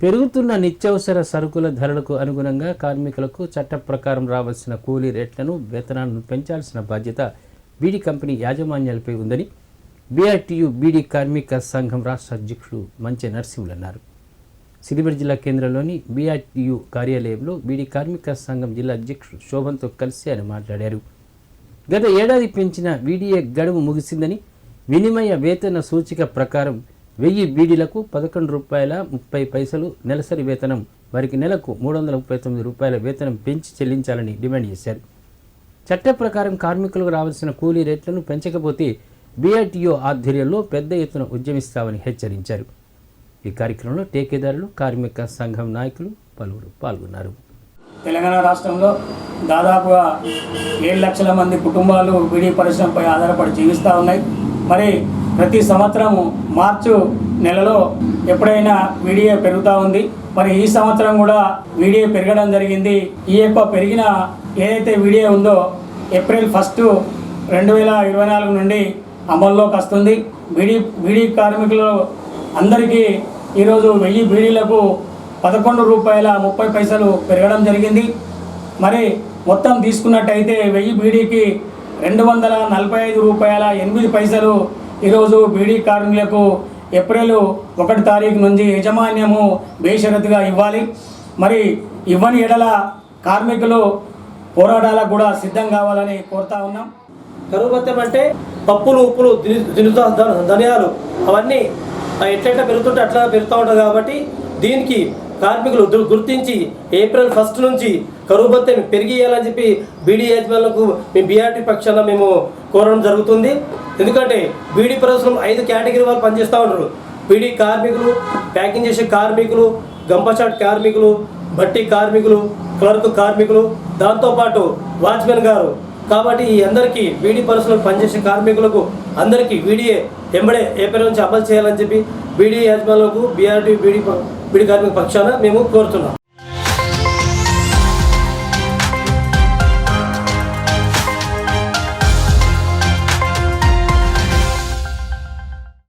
పెరుగుతున్న నిత్యావసర సరుకుల ధరలకు అనుగుణంగా కార్మికులకు చట్ట ప్రకారం రావాల్సిన కూలీ రేట్లను వేతనాలను పెంచాల్సిన బాధ్యత బీడీ కంపెనీ యాజమాన్యాలపై ఉందని బీఆర్టీయు బీడీ కార్మిక సంఘం రాష్ట్ర అధ్యక్షుడు మంచి నరసింహులు అన్నారు. సిద్దిపేట జిల్లా కేంద్రంలోని బీఆర్టీయు కార్యాలయంలో బీడీ కార్మిక సంఘం జిల్లా అధ్యక్షుడు శోభన్తో కలిసి ఆయన మాట్లాడారు. గత ఏడాది పెంచిన వీడిఏ గడువు ముగిసిందని వినిమయ వేతన సూచిక ప్రకారం వెయ్యి బీడీలకు పదకొండు రూపాయల ముప్పై పైసలు నెలసరి వేతనం వారికి నెలకు మూడు వందల ముప్పై తొమ్మిది రూపాయల వేతనం పెంచి చెల్లించాలని డిమాండ్ చేశారు. చట్ట ప్రకారం కార్మికులకు రావాల్సిన కూలీ రేట్లను పెంచకపోతే బీఆర్టీఓ ఆధ్వర్యంలో పెద్ద ఎత్తున ఉద్యమిస్తామని హెచ్చరించారు. ఈ కార్యక్రమంలో టేకేదారులు కార్మిక సంఘం నాయకులు పలువురు పాల్గొన్నారు. తెలంగాణ రాష్ట్రంలో దాదాపుగా ఏడు లక్షల మంది కుటుంబాలు బీడీ పరిశ్రమపై ఆధారపడి జీవిస్తూ ఉన్నాయి. మరి ప్రతి సంవత్సరం మార్చు నెలలో ఎప్పుడైనా వీడియో పెరుగుతూ ఉంది. మరి ఈ సంవత్సరం కూడా వీడియో పెరగడం జరిగింది. ఈ యొక్క పెరిగిన ఏదైతే వీడియో ఉందో ఏప్రిల్ ఫస్ట్ రెండు వేల ఇరవై నాలుగు నుండి అమల్లోకి వస్తుంది. బీడీ బీడీ కార్మికులు అందరికీ ఈరోజు వెయ్యి బీడీలకు పదకొండు రూపాయల ముప్పై పైసలు పెరగడం జరిగింది. మరి మొత్తం తీసుకున్నట్టయితే వెయ్యి బీడీకి రెండు వందల నలభై ఐదు రూపాయల ఎనిమిది పైసలు ఈరోజు బీడీ కార్మికులకు ఏప్రిల్ ఒకటి తారీఖు నుంచి యజమాన్యము బేషరతుగా ఇవ్వాలి. మరి ఇవ్వని ఎడల కార్మికులు పోరాటాలకు కూడా సిద్ధం కావాలని కోరుతా ఉన్నాం. కరువుభత్యం అంటే పప్పులు ఉప్పులు దిను- ధనియాలు అవన్నీ ఎట్లెట్లా పెరుగుతుంటే అట్లా పెరుగుతూ ఉంటుంది కాబట్టి దీనికి కార్మికులు గుర్తించి ఏప్రిల్ ఫస్ట్ నుంచి కరువు భత్యం పెరిగియాలని చెప్పి బీడీ యజమానులకు మేము బీఆర్టీ పక్షాన మేము కోరడం జరుగుతుంది. ఎందుకంటే బీడీ పరిశ్రమ ఐదు కేటగిరీ వాళ్ళు పనిచేస్తూ ఉంటారు బీడీ కార్మికులు ప్యాకింగ్ చేసే కార్మికులు గంపచాట్ కార్మికులు బట్టి కార్మికులు క్లర్క్ కార్మికులు దాంతోపాటు వాచ్మెన్ గారు. కాబట్టి ఈ అందరికీ వీడి పరిశ్రమలు పనిచేసే కార్మికులకు అందరికీ వీడియే ఎంబడే ఏప్రిల్ నుంచి అమలు చేయాలని చెప్పి బీడీ యాజమాన్యులకు బీఆర్టీ బీడీ బీడీ కార్మిక పక్షాన మేము కోరుతున్నాం.